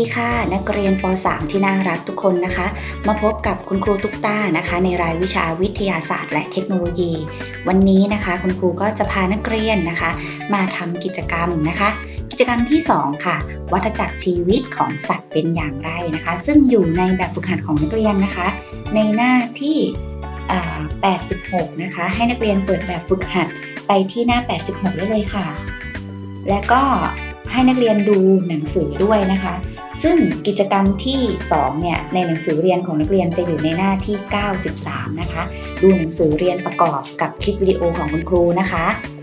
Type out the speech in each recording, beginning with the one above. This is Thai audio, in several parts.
ดีค่ะ นักเรียนป .3 ที่น่ารักทุกคนนะคะ มาพบกับคุณครูตุ๊กตานะคะ ในรายวิชาวิทยาศาสตร์ และเทคโนโลยี วันนี้นะคะ คุณครูก็จะพานักเรียนนะคะ มาทำกิจกรรมนะคะ กิจกรรมที่ 2 ค่ะ วัฏจักรชีวิตของสัตว์เป็นอย่างไรนะคะ ซึ่งอยู่ในแบบฝึกหัดของนักเรียนนะคะ ในหน้าที่ 86 นะคะ ให้นักเรียนเปิดแบบฝึกหัดไปที่หน้า 86 ได้เลยค่ะ และก็ให้นักเรียนดูหนังสือด้วยนะคะ ซึ่งกิจกรรมที่ 2 เนี่ย ในหนังสือเรียนของนักเรียนจะอยู่ในหน้าที่ 93 นะคะ ดูหนังสือเรียนประกอบกับคลิปวิดีโอของคุณครูนะคะอะ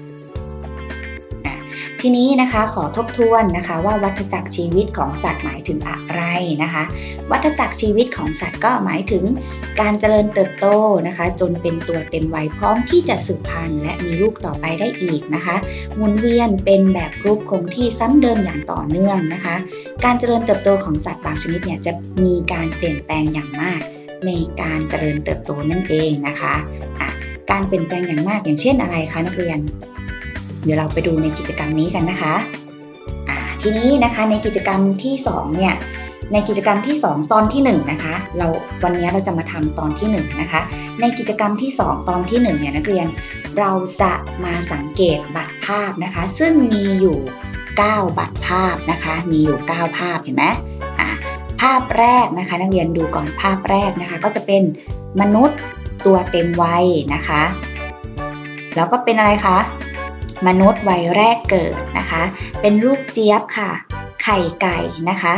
ทีนี้นะคะขอทบทวนนะคะว่าวัฏจักรชีวิตของสัตว์หมายถึงอะไรนะคะ วัฏจักรชีวิตของสัตว์ก็หมายถึงการเจริญเติบโตนะคะ จนเป็นตัวเต็มวัยพร้อมที่จะสืบพันธุ์และมีลูกต่อไปได้อีกนะคะหมุนเวียนเป็นแบบรูปคงที่ซ้ำเดิมอย่างต่อเนื่องนะคะ การเจริญเติบโตของสัตว์บางชนิดเนี่ยจะมีการเปลี่ยนแปลงอย่างมากในการเจริญเติบโตนั่นเองนะคะะการเปลี่ยนแปลงอย่างมากอย่างเช่นอะไรคะนักเรียน เดี๋ยวเราไปดูในกิจกรรมนี้กันนะคะทีนี้นะคะในกิจกรรมที่2เนี่ยในกิจกรรมที่ 2 ตอนที่1นะคะเราวันนี้เราจะมาทำตอนที่1นะคะในกิจกรรมที่ 2 ตอนที่1เนี่ยนักเรียนเราจะมาสังเกตบัตรภาพนะคะ ซึ่งมีอยู่ 9 บัตรภาพนะคะ มีอยู่ 9 ภาพเห็นไหมภาพแรกนะคะ นักเรียนดูก่อนภาพแรกนะคะ ก็จะเป็นมนุษย์ตัวเต็มวัยนะคะ แล้วก็เป็นอะไรคะ มนุษย์วัยแรกเกิดนะคะ เป็นลูกเจี๊ยบค่ะ ไข่ไก่นะคะ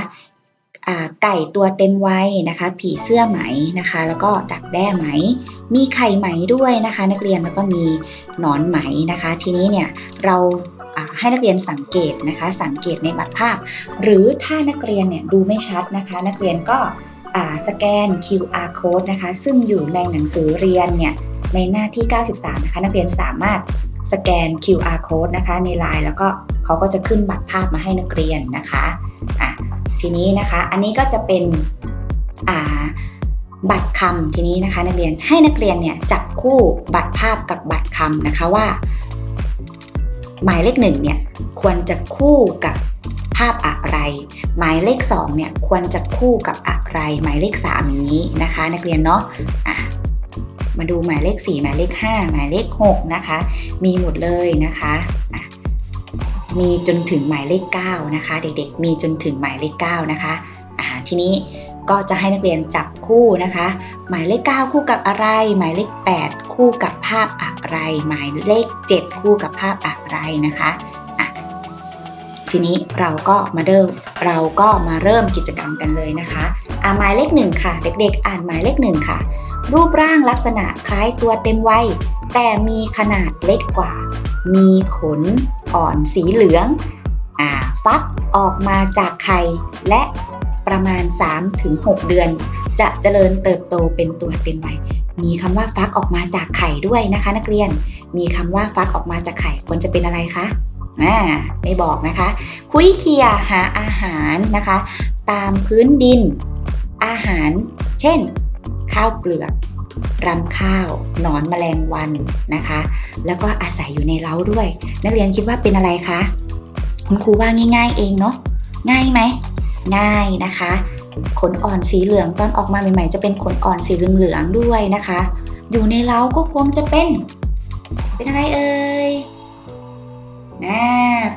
ไก่ตัวเต็มวัยนะคะ ผีเสื้อไหมนะคะ แล้วก็ดักแด้ไหม มีไข่ไหมด้วยนะคะ นักเรียนแล้วก็มีหนอนไหมนะคะ ทีนี้เนี่ยเราให้นักเรียนสังเกตนะคะ สังเกตในบัตรภาพ หรือถ้านักเรียนเนี่ยดูไม่ชัดนะคะ นักเรียนก็สแกน QR code นะคะ ซึ่งอยู่ในหนังสือเรียนเนี่ยในหน้าที่ 93 นะคะ นักเรียนสามารถ สแกน QR code นะคะ ในไลน์แล้วก็เขาก็จะขึ้นบัตรภาพมาให้นักเรียนนะคะอะทีนี้นะคะอันนี้ก็จะเป็นอ่าบัตรคำทีนี้นะคะ นักเรียนให้นักเรียนเนี่ยจับคู่บัตรภาพกับบัตรคำนะคะว่า หมายเลขหนึ่งเนี่ยควรจะคู่กับภาพอะไร หมายเลขสองเนี่ยควรจะคู่กับอะไร หมายเลขสามอย่างนี้นะคะ นักเรียนเนาะอะ มาดูหมายเลขสี่หมายเลขห้าหมายเลขหกนะคะ มีหมดเลยนะคะมีจนถึงหมายเลขเก้านะคะ เด็กๆ มีจนถึงหมายเลขเก้านะคะอ่าทีนี้ก็จะให้นักเรียนจับคู่นะคะ หมายเลข 9 คู่กับอะไร หมายเลข 8 คู่กับภาพอะไร หมายเลข 7 คู่กับภาพอะไรนะคะทีนี้เราก็มาเริ่มเราก็มาเริ่มกิจกรรมกันเลยนะคะ อะหมายเลข1ค่ะ เด็กๆ อ่านหมายเลข1ค่ะ รูปร่างลักษณะคล้ายตัวเต็มวัยแต่มีขนาดเล็กกว่า มีขนอ่อนสีเหลืองอ่าฟักออกมาจากไข่และประมาณ 3-6 เดือน จะเจริญเติบโตเป็นตัวเต็มวัยมีคำว่าฟักออกมาจากไข่ด้วยนะคะ นักเรียน มีคำว่าฟักออกมาจากไข่ควรจะเป็นอะไรคะอ่าไม่บอกนะคะ คุยเคียหาอาหารนะคะ ตามพื้นดิน อาหาร เช่น ข้าวเปลือกรำข้าวหนอนแมลงวันนะคะ แล้วก็อาศัยอยู่ในเล้าด้วย นักเรียนคิดว่าเป็นอะไรคะคุณครูว่าง่าย ๆ เองเนาะง่ายไหมง่ายนะคะขนอ่อนสีเหลืองตอนออกมาใหม่ๆ จะเป็นขนอ่อนสีเหลืองๆด้วยนะคะ อยู่ในเล้าก็คงจะเป็น เป็นอะไรเอ่ยน่า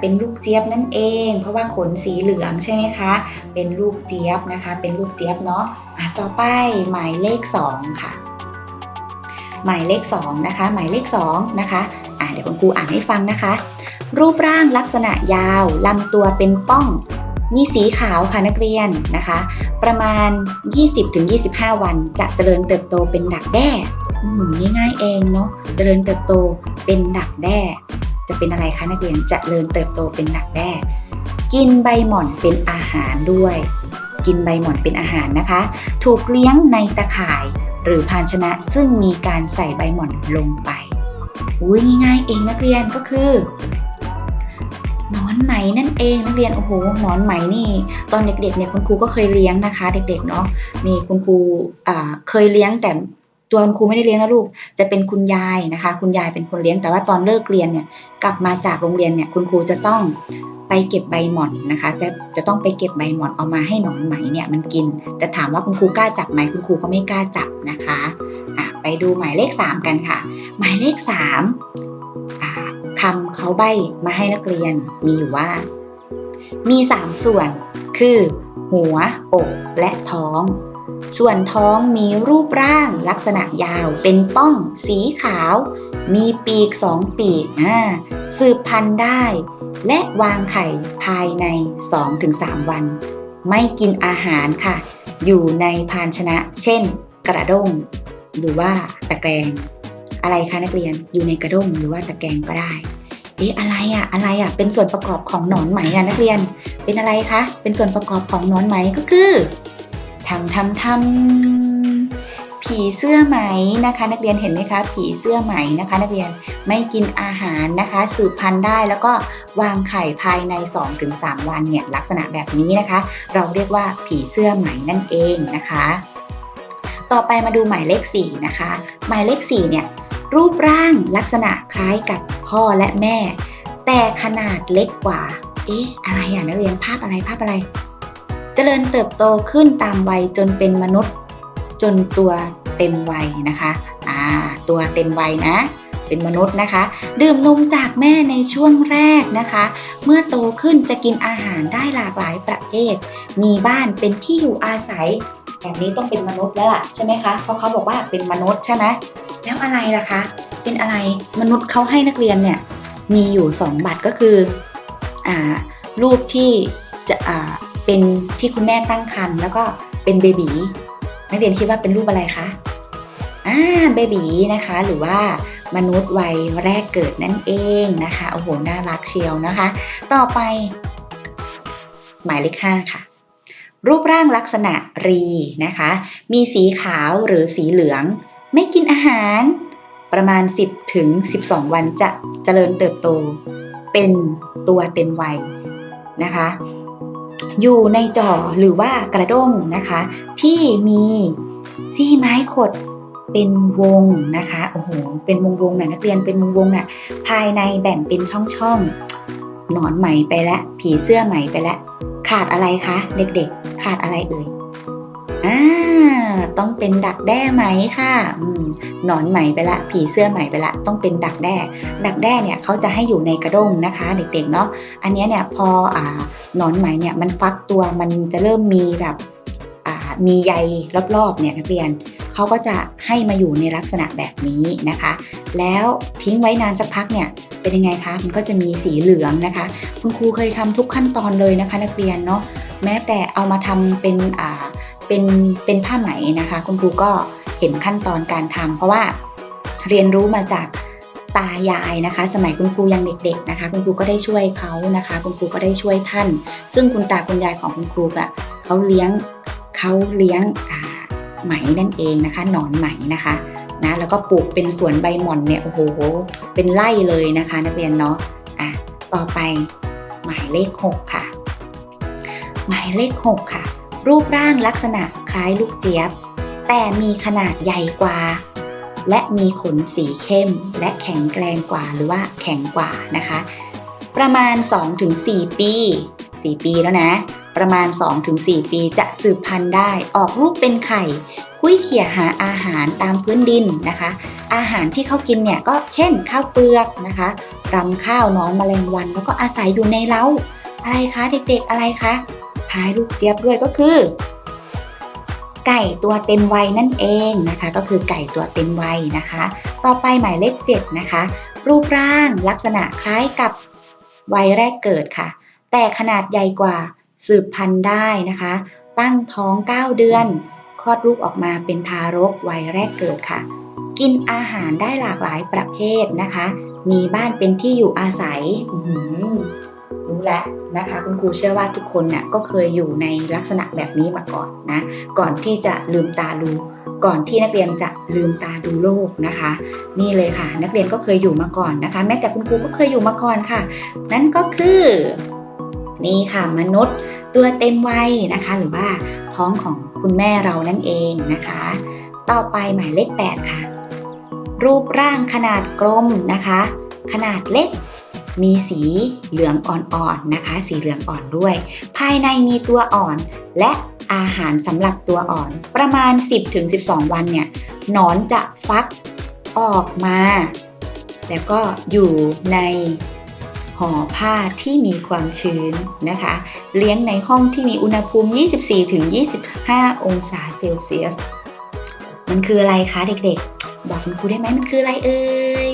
เป็นลูกเจี๊ยบนั่นเอง เพราะว่าขนสีเหลืองใช่ไหมคะ เป็นลูกเจี๊ยบนะคะ เป็นลูกเจี๊ยบเนาะ ต่อไปหมายเลข 2 ค่ะ หมายเลข 2 นะคะ หมายเลข 2 นะคะอะเดี๋ยวคุณครูอ่านให้ฟังนะคะ รูปร่างลักษณะยาวลำตัวเป็นป้อง มีสีขาวค่ะนักเรียนนะคะ ประมาณ 20-25 วันจะเจริญเติบโตเป็นดักแด้ง่ายๆเองเนาะเจริญเติบโตเป็นดักแด้ จะเป็นอะไรคะนักเรียนจะเจริญเติบโตเป็นดักแด้ กินใบหม่อนเป็นอาหารด้วย กินใบหม่อนเป็นอาหารนะคะ ถูกเลี้ยงในตะข่าย หรือภาชนะซึ่งมีการใส่ใบหม่อนลงไปอุ้ยง่ายๆ เองนักเรียนก็คือหนอนไหมนั่นเองนักเรียนโอ้โหหนอนไหมนี่ ตอนเด็กๆเนี่ยคุณครูก็เคยเลี้ยงนะคะ เด็กๆเนาะนี่คุณครูเคยเลี้ยงแต่ตัวคุณครูไม่ได้เลี้ยงนะลูก จะเป็นคุณยายนะคะ คุณยายเป็นคนเลี้ยงแต่ว่าตอนเลิกเรียนเนี่ยกลับมาจากโรงเรียนเนี่ยคุณครูจะต้อง ไปเก็บใบหม่อนนะคะ จะจะต้องไปเก็บใบหม่อนเอามาให้หนอนไหมเนี่ยมันกิน แต่ถามว่าคุณครูกล้าจับไหมคุณครูก็ไม่กล้าจับนะคะอะไปดูหมายเลข 3 กันค่ะ หมายเลข3อ่าคำเขาใบมาให้นักเรียนมีอยู่ว่า มี 3 ส่วนคือ หัว อกและท้อง ส่วนท้องมีรูปร่างลักษณะยาว เป็นป้อง สีขาว มีปีกสองปีกอ่าสืบพันธุ์ได้ และวางไข่ภายใน 2-3 วัน ไม่กินอาหารค่ะ อยู่ในภาชนะ เช่น กระด้ง หรือว่าตะแกรงอะไรคะนักเรียนอยู่ในกระด้งหรือว่าตะแกรงก็ได้เอ๊ะอะไรอะอะไรอะเป็นส่วนประกอบของหนอนไหมอะนักเรียน เป็นอะไรคะเป็นส่วนประกอบของหนอนไหมก็คือทำทำทำ ผีเสื้อไหมนะคะ นักเรียนเห็นไหมคะ ผีเสื้อไหมนะคะ นักเรียนไม่กินอาหารนะคะ สืบพันธุ์ได้แล้วก็วางไข่ภายใน 2-3 วันเนี่ยลักษณะแบบนี้นะคะ เราเรียกว่าผีเสื้อไหมนั่นเองนะคะ ต่อไปมาดูหมายเลข4นะคะ หมายเลข4เนี่ยรูปร่างลักษณะคล้ายกับพ่อและแม่ แต่ขนาดเล็กกว่า เอ๊ะอะไรอะนักเรียนภาพอะไรภาพอะไร เจริญเติบโตขึ้นตามวัยจนเป็นมนุษย์ จนตัวเต็มวัยนะคะอ่าตัวเต็มวัยนะ เป็นมนุษย์นะคะ ดื่มนมจากแม่ในช่วงแรกนะคะ เมื่อโตขึ้นจะกินอาหารได้หลากหลายประเภท มีบ้านเป็นที่อยู่อาศัย แบบนี้ต้องเป็นมนุษย์แล้วล่ะใช่ไหมคะ เพราะเขาบอกว่าเป็นมนุษย์ใช่ไหมแล้วอะไรล่ะคะ เป็นอะไรมนุษย์เขาให้นักเรียนเนี่ยมีอยู่ 2 บัตรก็คืออ่ารูปที่จะอ่าเป็นที่คุณแม่ตั้งครรภ์แล้วก็เป็นเบบี นักเรียนคิดว่าเป็นรูปอะไรคะอ่าเบบีนะคะ หรือว่ามนุษย์วัยแรกเกิดนั่นเองนะคะโอ้โหน่ารักเชียวนะคะ ต่อไป หมายเลข5ค่ะ รูปร่างลักษณะรีนะคะ มีสีขาวหรือสีเหลือง ไม่กินอาหาร ประมาณ 10ถึง12 วันจะเจริญเติบโต เป็นตัวเต็มวัยนะคะ อยู่ในจอหรือว่ากระด้งนะคะ ที่มีซี่ไม้ขดเป็นวงนะคะ โอ้โห เป็นวงวงน่ะนักเรียน เป็นวงวงๆน่ะ ภายในแบ่งเป็นช่องๆหนอนใหม่ไปแล้วผีเสื้อใหม่ไปแล้วขาดอะไรคะ เด็กๆ ขาดอะไรเอ่ย อ่าต้องเป็นดักแด้ไหมค่ะอืมหนอนไหมไปละ ผีเสื้อไหมไปละ ต้องเป็นดักแด้ ดักแด้เนี่ยเขาจะให้อยู่ในกระด้งนะคะ เด็กๆเนาะอันนี้เนี่ยพออ่าหนอนไหมเนี่ยมันฟักตัวมันจะเริ่มมีแบบอ่ามีใยรอบๆเนี่ยนักเรียนเขาก็จะให้มาอยู่ในลักษณะแบบนี้นะคะ แล้วทิ้งไว้นานสักพักเนี่ยเป็นยังไงคะมันก็จะมีสีเหลืองนะคะ คุณครูเคยทำทุกขั้นตอนเลยนะคะ นักเรียนเนาะแม้แต่เอามาทำเป็นอ่า เป็นเป็นผ้าไหมนะคะ คุณครูก็เห็นขั้นตอนการทำเพราะว่าเรียนรู้มาจากตายายนะคะ สมัยคุณครูยังเด็กๆนะคะ คุณครูก็ได้ช่วยเขานะคะ คุณครูก็ได้ช่วยท่าน ซึ่งคุณตาคุณยายของคุณครูอะเขาเลี้ยงเขาเลี้ยงไหมนั่นเองนะคะ หนอนไหมนะคะนะแล้วก็ปลูกเป็นสวนใบหม่อนเนี่ยโอ้โหเป็นไร่เลยนะคะ นักเรียนเนาะอะต่อไปหมายเลข 6 ค่ะ หมายเลข 6 ค่ะ รูปร่างลักษณะคล้ายลูกเจี๊ยบ แต่มีขนาดใหญ่กว่า และมีขนสีเข้ม และแข็งแกร่งกว่าหรือว่าแข็งกว่านะคะ ประมาณ 2-4 ปี 4 ปีแล้วนะ ประมาณ 2-4 ปีจะสืบพันธุ์ได้ออกลูกเป็นไข่คุยเขี่ยหาอาหารตามพื้นดินนะคะ อาหารที่เขากินเนี่ยก็เช่นข้าวเปลือกนะคะรำข้าวน้อนแมลงวัน แล้วก็อาศัยอยู่ในเล้าอะไรคะเด็กๆอะไรคะ คล้ายลูกเจี๊ยบด้วยก็คือ ไก่ตัวเต็มวัยนั่นเองนะคะ ก็คือไก่ตัวเต็มวัยนะคะ ต่อไปหมายเลข7นะคะ รูปร่างลักษณะคล้ายกับวัยแรกเกิดค่ะ แต่ขนาดใหญ่กว่าสืบพันธุ์ได้นะคะ ตั้งท้อง 9 เดือนคลอดลูกออกมาเป็นทารกวัยแรกเกิดค่ะ กินอาหารได้หลากหลายประเภทนะคะ มีบ้านเป็นที่อยู่อาศัย รู้แล้วนะคะคุณครูเชื่อว่าทุกคนเนี่ยก็เคยอยู่ในลักษณะแบบนี้มาก่อนนะก่อนที่จะลืมตาดู ก่อนที่นักเรียนจะลืมตาดูโลกนะคะ นี่เลยค่ะ นักเรียนก็เคยอยู่มาก่อนนะคะ แม้แต่คุณครูก็เคยอยู่มาก่อนค่ะ นั่นก็คือ นี่ค่ะมนุษย์ตัวเต็มวัยนะคะ หรือว่าท้องของคุณแม่เรานั่นเองนะคะ ต่อไปหมายเลข 8 ค่ะ รูปร่างขนาดกลมนะคะ ขนาดเล็ก มีสีเหลืองอ่อนๆนะคะ สีเหลืองอ่อนด้วย ภายในมีตัวอ่อน และอาหารสำหรับตัวอ่อน ประมาณ 10-12 วันเนี่ยหนอนจะฟักออกมา แล้วก็อยู่ในห่อผ้าที่มีความชื้นนะคะ เลี้ยงในห้องที่มีอุณหภูมิ 24-25 องศาเซลเซียส มันคืออะไรคะเด็กๆ บอกคุณครูได้ไหมมันคืออะไรเอ่ย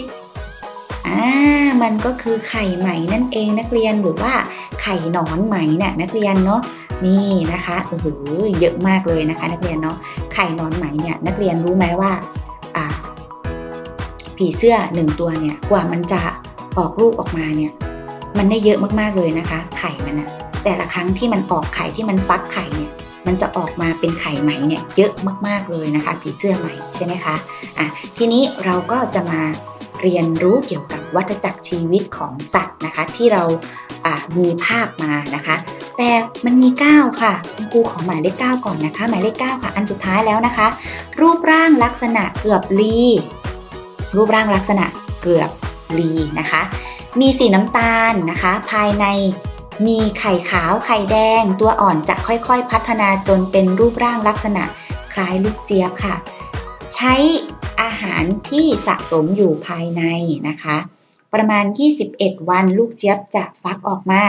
อ่ามันก็คือไข่ไหมนั่นเองนักเรียนหรือว่าไข่หนอนไหมเนี่ยนักเรียนเนาะนี่นะคะโอ้โหเยอะมากเลยนะคะ นักเรียนเนาะไข่หนอนไหมเนี่ยนักเรียนรู้ไหมว่าอ่าผีเสื้อหนึ่งตัวเนี่ยกว่ามันจะออกลูกออกมาเนี่ยมันได้เยอะมากๆเลยนะคะ ไข่มันอะแต่ละครั้งที่มันออกไข่ที่มันฟักไข่เนี่ยมันจะออกมาเป็นไข่ไหมเนี่ยเยอะมากๆเลยนะคะผีเสื้อไหมใช่ไหมคะอะทีนี้เราก็จะมาเรียนรู้เกี่ยวกับ วัฏจักรชีวิตของสัตว์นะคะ ที่เรามีภาพมานะคะ แต่มันมี 9 ค่ะคุณครูขอหมายเลข 9 ก่อนนะคะ หมายเลข 9 ค่ะ อันสุดท้ายแล้วนะคะ รูปร่างลักษณะเกือบลี รูปร่างลักษณะเกือบลีนะคะ มีสีน้ำตาลนะคะ ภายในมีไข่ขาวไข่แดง ตัวอ่อนจะค่อยๆ พัฒนาจนเป็นรูปร่างลักษณะคล้ายลูกเจี๊ยบค่ะ ใช้อาหารที่สะสมอยู่ภายในนะคะ ประมาณ 21 วันลูกเจี๊ยบจะฟักออกมา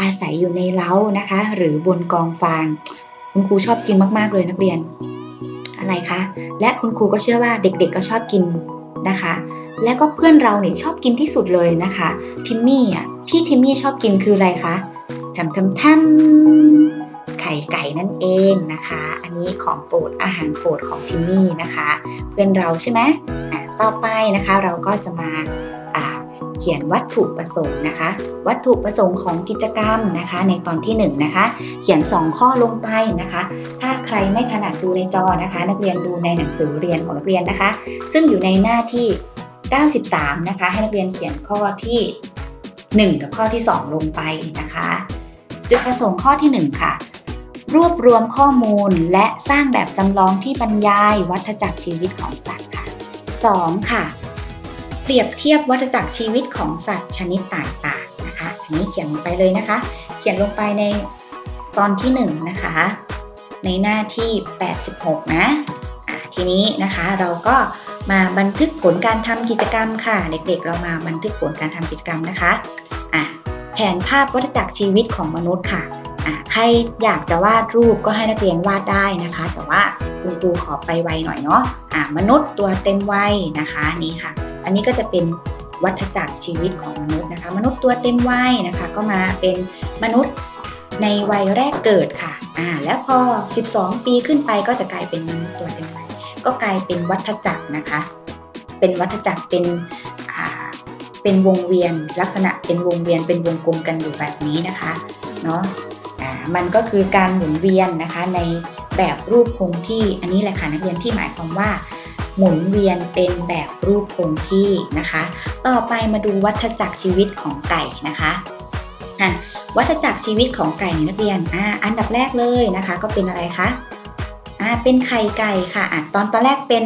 อาศัยอยู่ในเล้านะคะ หรือบนกองฟาง คุณครูชอบกินมากๆเลยนักเรียน อะไรคะ และคุณครูก็เชื่อว่าเด็กๆก็ชอบกินนะคะ แล้วก็เพื่อนเราเนี่ยชอบกินที่สุดเลยนะคะทิมมี่อะที่ทิมมี่ชอบกินคืออะไรคะทำทำทำไข่ไก่นั่นเองนะคะ อันนี้ของโปรดอาหารโปรดของทิมมี่นะคะ เพื่อนเราใช่ไหมอะต่อไปนะคะเราก็จะมา เขียนวัตถุประสงค์นะคะ วัตถุประสงค์ของกิจกรรมนะคะ ในตอนที่1นงนะคะ เขียน 2 ข้อลงไปนะคะ ถ้าใครไม่ถนัดดูในจอนะคะ นักเรียนดูในหนังสือเรียนของนักเรียนนะคะ ซึ่งอยู่ในหน้าที่ 93 นะคะ ให้นักเรียนเขียนข้อที่ 1 กับข้อที่ 2 ลงไปนะคะ จุดประสงค์ข้อที่ 1 ค่ะรวบรวมข้อมูลและสร้างแบบจำลองที่บรรยายวัฏจักรชีวิตของสัตว์ค่ะ 2. ค่ะ รียบเทียบวัฏจักรชีวิตของสัตว์ชนิดต่างๆนะคะ อันนี้เขียนลงไปเลยนะคะ เขียนลงไปในตอนที่ 1 นะคะ ในหน้าที่ 86 นะอะทีนี้นะคะเราก็มาบันทึกผลการทำกิจกรรมค่ะ เด็กๆ เรามาบันทึกผลการทำกิจกรรมนะคะอะแผนภาพวัฏจักรชีวิตของมนุษย์ค่ะอะใครอยากจะวาดรูปก็ให้นักเรียนวาดได้นะคะ แต่ว่าคุณครูขอไปไวหน่อยเนาะอะมนุษย์ตัวเต็มวัยนะคะนี่ค่ะ อันนี้ก็จะเป็นวัฏจักรชีวิตของมนุษย์นะคะ มนุษย์ตัวเต็มวัยนะคะ ก็มาเป็นมนุษย์ในวัยแรกเกิดค่ะอ่าแล้วพอ 12 ปีขึ้นไปก็จะกลายเป็นมนุษย์ตัวเต็มวัยก็กลายเป็นวัฏจักรนะคะ เป็นวัฏจักรเป็นอ่าเป็นวงเวียนลักษณะเป็นวงเวียนเป็นวงกลมกันอยู่แบบนี้นะคะเนาะอ่ามันก็คือการหมุนเวียนนะคะในแบบรูปคงที่อันนี้แหละค่ะนักเรียนที่หมายความว่า หมุนเวียนเป็นแบบรูปคงที่นะคะ ต่อไปมาดูวัฏจักรชีวิตของไก่นะคะอะวัฏจักรชีวิตของไก่นักเรียนอ่าอันดับแรกเลยนะคะ ก็เป็นอะไรคะอ่าเป็นไข่ไก่ค่ะอะตอนตอนแรกเป็น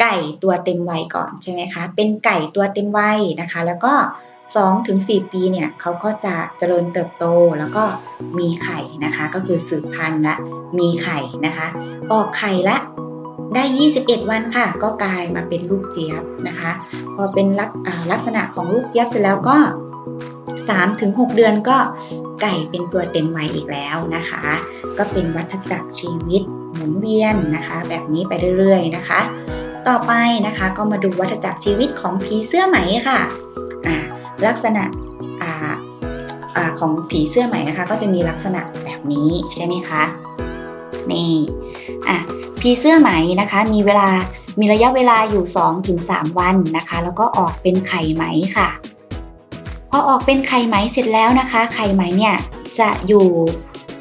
ไก่ตัวเต็มวัยก่อนใช่ไหมคะ เป็นไก่ตัวเต็มวัยนะคะ แล้วก็2ถึง4ปีเนี่ยเขาก็จะเจริญเติบโตแล้วก็มีไข่นะคะ ก็คือสืบพันธุ์ละมีไข่นะคะ ออกไข่ละ ได้ 21 วันค่ะ ก็กลายมาเป็นลูกเจี๊ยบนะคะ พอเป็นลักลักษณะของลูกเจี๊ยบเสร็จแล้วก็3ถึง6เดือนก็ไก่เป็นตัวเต็มวัยอีกแล้วนะคะ ก็เป็นวัฏจักรชีวิตหมุนเวียนนะคะ แบบนี้ไปเรื่อยๆนะคะ ต่อไปนะคะก็มาดูวัฏจักรชีวิตของผีเสื้อไหมค่ะลักษณะของผีเสื้อไหมนะคะ ก็จะมีลักษณะแบบนี้ใช่ไหมคะนี่อะ ผีเสื้อไหมนะคะ มีเวลามีระยะเวลาอยู่ 2-3 วันนะคะ แล้วก็ออกเป็นไข่ไหมค่ะพอออกเป็นไข่ไหมเสร็จแล้วนะคะ ไข่ไหมเนี่ยจะอยู่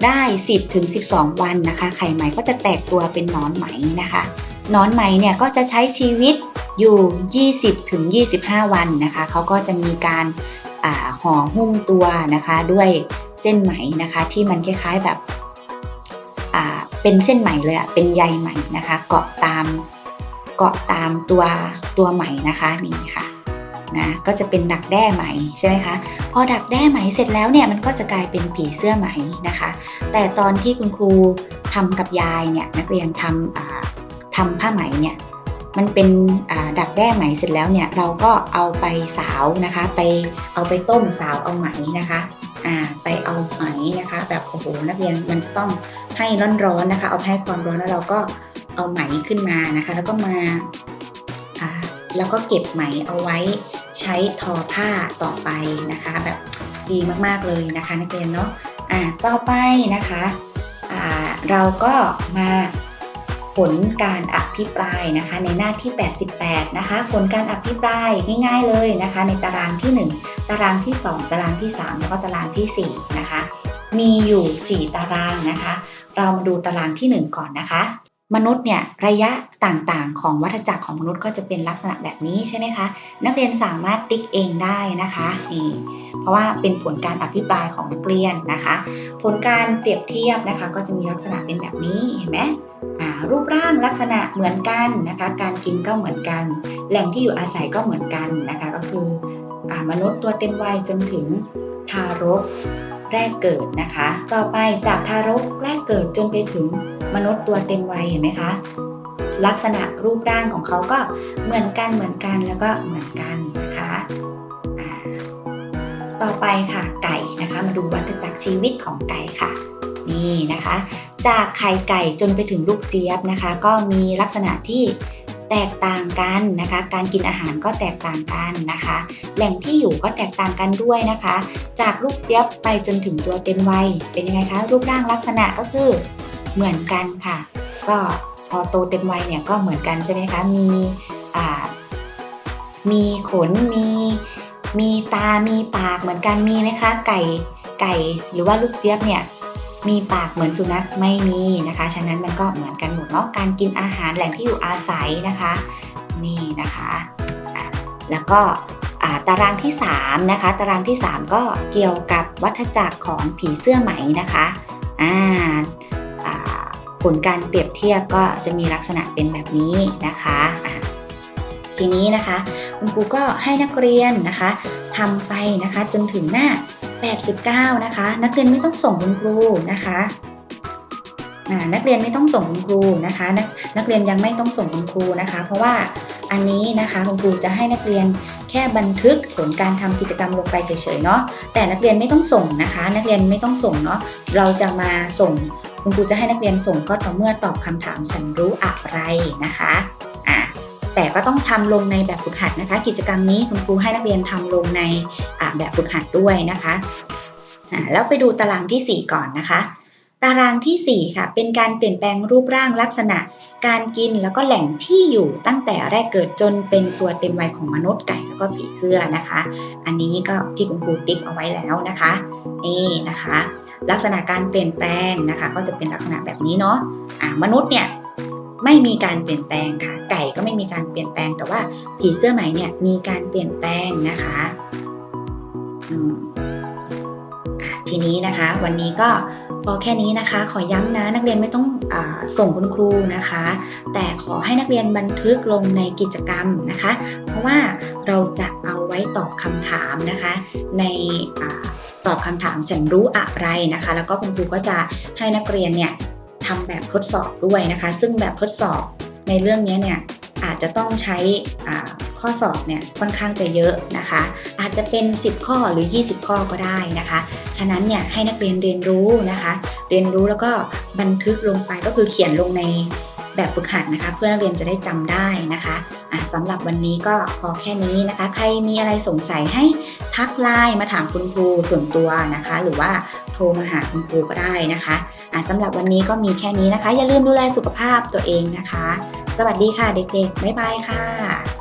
ได้ 10ถึง12 วันนะคะ ไข่ไหมก็จะแตกตัวเป็นนอนไหมนะคะนอนไหมเนี่ยก็จะใช้ชีวิตอยู่ 20ถึง25 วันนะคะเขาก็จะมีการห่อหุ้มตัวนะคะ ด้วยเส้นไหมนะคะ ที่มันคล้ายๆแบบ เป็นเส้นไหมเลยอะเป็นใยไหมนะคะ เกาะตามเกาะตามตัวตัวไหมนะคะนี่ค่ะนะก็จะเป็นดักแด้ไหมใช่ไหมคะพอดักแด้ไหมเสร็จแล้วเนี่ยมันก็จะกลายเป็นผีเสื้อไหมนะคะ แต่ตอนที่คุณครูทำกับยายเนี่ยนักเรียนทำอ่าทำผ้าไหมเนี่ยมันเป็นดักแด้ไหมเสร็จแล้วเนี่ยเราก็เอาไปสาวนะคะ ไปเอาไปต้มสาวเอาไหมนะคะ อ่าไปเอาไหมนะคะ แบบโอ้โหนักเรียนมันจะต้องให้ร้อนๆนะคะ เอาให้ความร้อนแล้วเราก็เอาไหมขึ้นมานะคะ แล้วก็มาอ่าแล้วก็เก็บไหมเอาไว้ใช้ทอผ้าต่อไปนะคะ แบบดีมากๆเลยนะคะ นักเรียนเนาะอ่าต่อไปนะคะอ่าเราก็มา ผลการอภิปรายนะคะ ในหน้าที่ 88 นะคะ ผลการอภิปรายง่าย ๆเลยนะคะ ในตารางที่ 1 ตารางที่ 2 ตารางที่ 3 แล้วก็ตารางทีสี่4 นะคะ มีอยู่ 4 ตารางนะคะ เรามาดูตารางทีหนึ่1 ก่อนนะคะ มนุษย์เนี่ยระยะต่างๆ ของวัฏจักรของมนุษย์ก็จะเป็นลักษณะแบบนี้ใช่ไหมคะ นักเรียนสามารถติ๊กเองได้นะคะนี่เพราะว่าเป็นผลการอภิปรายของนักเรียนนะคะ ผลการเปรียบเทียบนะคะ ก็จะมีลักษณะเป็นแบบนี้เห็นไหมอ่า รูปร่างลักษณะเหมือนกันนะคะ การกินก็เหมือนกัน แหล่งที่อยู่อาศัยก็เหมือนกันนะคะ ก็คืออมนุษย์ตัวเต็มวัยจนถึงทารกแรกเกิดนะคะ ต่อไปจากทารกแรกเกิดจนไปถึงมนุษย์ตัวเต็มวัยเห็นไหมคะลักษณะรูปร่างของเขาก็เหมือนกันเหมือนกันแล้วก็เหมือนกันนะคะต่อไปค่ะไก่นะคะ มาดูวัฏจักรชีวิตของไก่ค่ะ นี่นะคะ จากไข่ไก่จนไปถึงลูกเจี๊ยบนะคะ ก็มีลักษณะที่แตกต่างกันนะคะ การกินอาหารก็แตกต่างกันนะคะ แหล่งที่อยู่ก็แตกต่างกันด้วยนะคะ จากลูกเจี๊ยบไปจนถึงตัวเต็มวัยเป็นยังไงคะ รูปร่างลักษณะก็คือเหมือนกันค่ะ ก็พอโตเต็มวัยเนี่ยก็เหมือนกันใช่ไหมคะ มีมีขน มี มีตา มีปากเหมือนกัน มีไหมคะ ไก่ ไก่ หรือว่าลูกเจี๊ยบเนี่ย มีปากเหมือนสุนัขไม่มีนะคะ ฉะนั้นมันก็เหมือนกันหมดเนาะการกินอาหารแหล่งที่อยู่อาศัยนะคะนี่นะคะะแล้วก็ตารางที่3นะคะตารางที่ 3 ก็เกี่ยวกับวัฏจักรของผีเสื้อไหมนะคะอ่าผลการเปรียบเทียบก็จะมีลักษณะเป็นแบบนี้นะคะะทีนี้นะคะ คุณครูก็ให้นักเรียนนะคะทำไปนะคะจนถึงหน้า 89 นะคะ นักเรียนไม่ต้องส่งคุณครูนะคะนักเรียนไม่ต้องส่งคุณครูนะคะ นักนักเรียนยังไม่ต้องส่งคุณครูนะคะ เพราะว่าอันนี้นะคะคุณครูจะให้นักเรียนแค่บันทึกผลการทำกิจกรรมลงไปเฉยๆเนาะแต่นักเรียนไม่ต้องส่งนะคะ นักเรียนไม่ต้องส่งเนาะเราจะมาส่งคุณครูจะให้นักเรียนส่งก็ต่อเมื่อตอบคำถามฉันรู้อะไรนะคะอ่า แต่ก็ต้องทำลงในแบบฝึกหัดนะคะ กิจกรรมนี้คุณครูให้นักเรียนทำลงในแบบฝึกหัดด้วยนะคะแล้วไปดูตารางทีสี่4 ก่อนนะคะ ตารางทีสี่ 4 ค่ะ เป็นการเปลี่ยนแปลงรูปร่างลักษณะ การกินแล้วก็แหล่งที่อยู่ตั้งแต่แรกเกิดจนเป็นตัวเต็มวัยของมนุษย์ไก่แล้วก็ผีเสื้อนะคะ อันนี้ก็ที่คุณครูติ๊กเอาไว้แล้วนะคะนี่นะคะ ลักษณะการเปลี่ยนแปลงนะคะ ก็จะเป็นลักษณะแบบนี้เนาะอ่ามนุษย์เนี่ย ไม่มีการเปลี่ยนแปลงค่ะ ไก่ก็ไม่มีการเปลี่ยนแปลงแต่ว่าผีเสื้อไหมเนี่ยมีการเปลี่ยนแปลงนะคะทีนี้นะคะ วันนี้ก็พอแค่นี้นะคะ ขอย้ำนะนักเรียนไม่ต้องอส่งคุณครูนะคะ แต่ขอให้นักเรียนบันทึกลงในกิจกรรมนะคะ เพราะว่าเราจะเอาไว้ตอบคำถามนะคะ ในอตอบคำถามฉันรู้อะไรนะคะ แล้วก็คุณครูก็จะให้นักเรียนเนี่ย ทำแบบทดสอบด้วยนะคะ ซึ่งแบบทดสอบในเรื่องนี้เนี่ยอาจจะต้องใช้ข้อสอบเนี่ยค่อนข้างจะเยอะนะคะ อาจจะเป็น 10 ข้อหรือ 20 ข้อก็ได้นะคะ ฉะนั้นเนี่ยให้นักเรียนเรียนรู้นะคะ เรียนรู้แล้วก็บันทึกลงไปก็คือเขียนลงในแบบฝึกหัดนะคะ เพื่อนักเรียนจะได้จำได้นะคะะสำหรับวันนี้ก็พอแค่นี้นะคะ ใครมีอะไรสงสัยให้ทักไลน์มาถามคุณครูส่วนตัวนะคะ หรือว่า ทรมาหาคุณครูก็ได้นะคะะสำหรับวันนี้ก็มีแค่นี้นะคะ อย่าลืมดูแลสุขภาพตัวเองนะคะ สวัสดีค่ะเด็กๆ บ๊ายบายค่ะ